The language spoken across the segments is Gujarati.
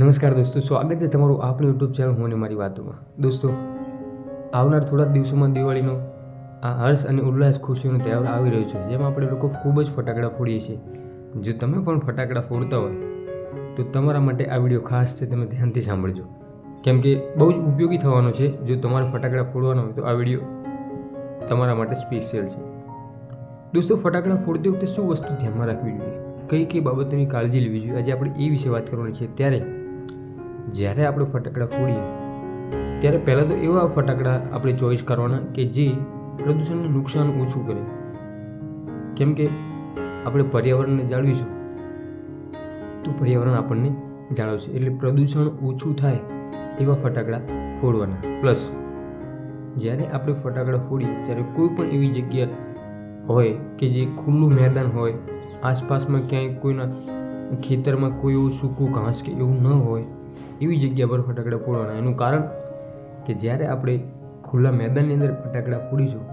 નમસ્કાર દોસ્તો, સ્વાગત છે તમારું આપણી યુટ્યુબ ચેનલ હું અને મારી વાતોમાં. દોસ્તો, આવનાર થોડા દિવસોમાં દિવાળીનો આ હર્ષ અને ઉલ્લાસ ખુશીનો તહેવાર આવી રહ્યો છે, જેમાં આપણે લોકો ખૂબ જ ફટાકડા ફોડીએ છીએ. જો તમે પણ ફટાકડા ફોડતા હોય, તો તમારા માટે આ વીડિયો ખાસ છે, તમે ધ્યાનથી સાંભળજો. કેમ કે બહુ જ ઉપયોગી થવાનો છે, જો તમારે ફટાકડા ફોડવાનો હોય તો આ વીડિયો તમારા માટે સ્પેશિયલ છે. દોસ્તો, ફટાકડા ફોડતી વખતે શું વસ્તુ ધ્યાનમાં રાખવી જોઈએ? કઈ કઈ બાબતોની કાળજી લેવી જોઈએ? આજે આપણે એ વિશે વાત કરવાની છે. ત્યારે જ્યારે આપણે ફટાકડા ફોડીએ, ત્યારે પહેલાં તો એવા ફટાકડા આપણે ચોઈસ કરવાના કે જે પ્રદૂષણનું નુકસાન ઓછું કરે. કેમ કે આપણે પર્યાવરણને જાળવીશું. તો પર્યાવરણ આપણને જાળવશે. એટલે પ્રદૂષણ ઓછું થાય એવા ફટાકડા ફોડવાના. પ્લસ જ્યારે આપણે ફટાકડા ફોડીએ, ત્યારે કોઈ પણ એવી જગ્યા હોય કે જે ખુલ્લું મેદાન હોય, આસપાસમાં ક્યાંય કોઈના ખેતરમાં કોઈ એવું સૂકું ઘાસ કે એવું ન હોય એવી જગ્યા પર ફટાકડા ફોડવાના. એનું કારણ કે જ્યારે આપણે ખુલ્લા મેદાનની અંદર ફટાકડા ફોડીશું,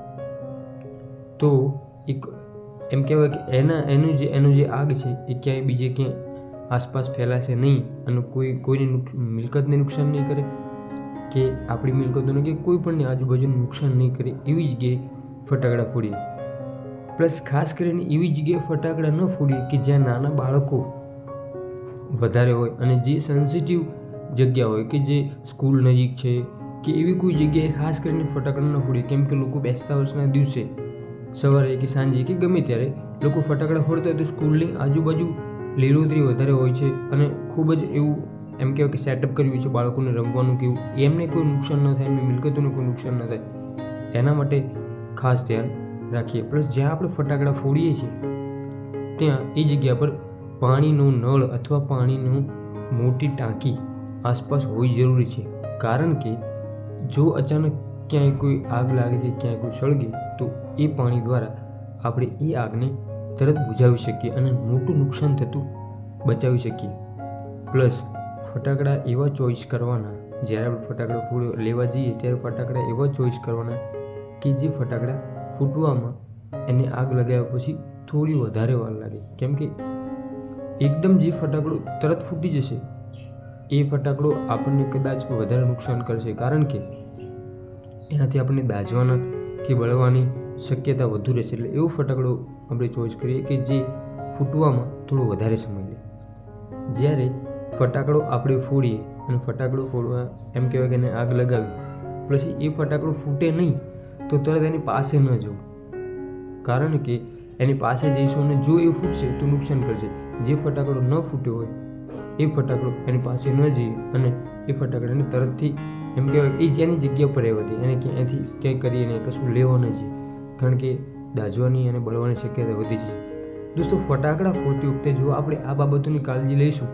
તો એક એમ કહેવાય કે એના, એનું જે એનું જે આગ છે, એ ક્યાંય બીજે ક્યાંય આસપાસ ફેલાશે નહીં અને કોઈ, કોઈની મિલકતને નુકસાન નહીં કરે કે આપણી મિલકતોને કે કોઈ પણને આજુબાજુનું નુકસાન નહીં કરે એવી જગ્યાએ ફટાકડા ફોડીએ. પ્લસ ખાસ કરીને એવી જગ્યાએ ફટાકડા ન ફોડીએ કે જ્યાં નાના બાળકો વધારે હોય અને જે સેન્સિટિવ જગ્યા હોય કે જે સ્કૂલ નજીક છે કે એવી કોઈ જગ્યાએ ખાસ કરીને ફટાકડા ન ફોડીએ કેમ કે લોકો બેસતા વર્ષના દિવસે સવારે કે સાંજે કે ગમે ત્યારે લોકો ફટાકડા ફોડતા હોય તો સ્કૂલની આજુબાજુ લીલોતરી વધારે હોય છે અને ખૂબ જ એવું એમ કહેવાય કે સેટઅપ કર્યું છે બાળકોને રમવાનું કેવું એમને કોઈ નુકસાન ન થાય, એમની મિલકતોને કોઈ નુકસાન ન થાય. એના માટે ખાસ ધ્યાન રાખીએ. પ્લસ જ્યાં આપણે ફટાકડા ફોડીએ છીએ, ત્યાં એ જગ્યા પર પાણીનો નળ અથવા પાણીનું મોટી ટાંકી આસપાસ હોવી જરૂરી છે. કારણ કે જો અચાનક ક્યાંય કોઈ આગ લાગે કે ક્યાંય કોઈ સળગે, તો એ પાણી દ્વારા આપણે એ આગને તરત બુઝાવી શકીએ અને મોટું નુકસાન થતું બચાવી શકીએ. પ્લસ, ફટાકડા એવા ચોઈસ કરવાના, જ્યારે આપણે ફટાકડા ફોડ લેવા જઈએ, ત્યારે ફટાકડા એવા ચોઈસ કરવાના કે જે ફટાકડા ફૂટવામાં એને આગ લગાવ્યા પછી થોડી વધારે વાર લાગે. કેમ કે એકદમ જે ફટાકડો તરત ફૂટી જશે, એ ફટાકડો આપણને કદાચ વધારે નુકસાન કરશે. કારણ કે એનાથી આપણને દાજવાના કે બળવાની શક્યતા વધુ રહેશે. એટલે એવો ફટાકડો આપણે ચોઈસ કરીએ કે જે ફૂટવામાં થોડો વધારે સમય લે. જ્યારે ફટાકડો આપણે ફોડીએ અને ફટાકડો ફોડવા એમ કહેવાય કે એને આગ લગાવી, પછી એ ફટાકડો ફૂટે નહીં, તો તરત એની પાસે ન જવું. કારણ કે એની પાસે જઈશું અને જો એ ફૂટશે તો નુકસાન કરશે. જે ફટાકડો ન ફૂટ્યો હોય, એ ફટાકડો એની પાસે ન જઈએ અને એ ફટાકડાને તરતથી, એમ કહેવાય એ જેની જગ્યા પર રહેવા દઈએ એને ક્યાંયથી ક્યાંય કરીએ નહીં કશું લેવા ન જઈએ. કારણ કે દાજવાની અને બળવાની શક્યતા વધી છે દોસ્તો, ફટાકડા ફોડતી વખતે જો આપણે આ બાબતોની કાળજી લઈશું,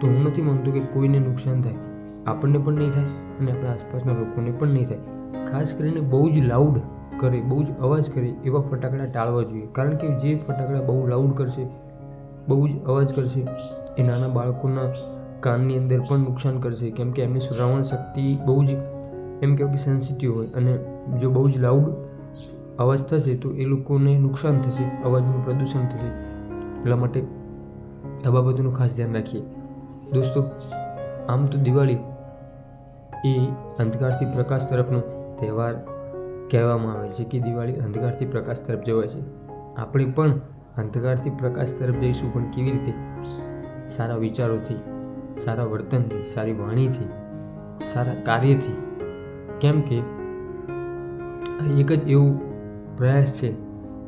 તો હું નથી માનતો કે કોઈને નુકસાન થાય. આપણને પણ નહીં થાય અને આપણા આસપાસના લોકોને પણ નહીં થાય. ખાસ કરીને બહુ જ લાઉડ કરે, બહુ જ અવાજ કરે એવા ફટાકડા ટાળવા જોઈએ. કારણ કે જે ફટાકડા બહુ લાઉડ કરશે બહુ જ અવાજ કરશે. એ નાના બાળકોના કાનની અંદર પણ નુકસાન કરશે. કેમ કે એમની શ્રવણ શક્તિ બહુ જ, એમ કહેવાય કે સેન્સિટિવ હોય. અને જો બહુ જ લાઉડ અવાજ થશે તો એ લોકોને નુકસાન થશે, અવાજનું પ્રદૂષણ થશે. એટલા માટે આ બાબતોનું ખાસ ધ્યાન રાખીએ. દોસ્તો, આમ તો દિવાળી એ અંધકારથી પ્રકાશ તરફનો તહેવાર કહેવામાં આવે છે કે દિવાળી અંધકારથી પ્રકાશ તરફ જવાય છે. આપણે પણ અંધકારથી પ્રકાશ તરફ જઈશું, પણ કેવી રીતે? સારા વિચારોથી, સારા વર્તનથી, સારી વાણીથી, સારા કાર્યથી. કેમ કે એક જ એવું પ્રયાસ છે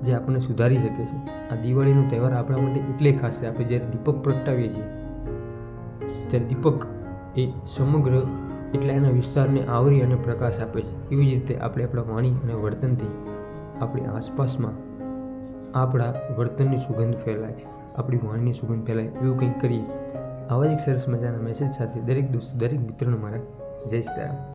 જે આપણને સુધારી શકે છે. આ દિવાળીનો તહેવાર આપણા માટે એટલે ખાસ છે. આપણે જ્યારે દીપક પ્રગટાવીએ છીએ, ત્યારે દીપક એ સમગ્ર એટલા એના વિસ્તારને આવરી અને પ્રકાશ આપે છે. એવી જ રીતે આપણે આપણા વાણી અને વર્તનથી આપણી આસપાસમાં આપણા વર્તનની સુગંધ ફેલાય, આપણી વાણીની સુગંધ ફેલાય, એવું કંઈક કરીએ. આવા જ એક સરસ મજાના મેસેજ સાથે દરેક દોસ્ત, દરેક મિત્રોને મારા જય સીતારામ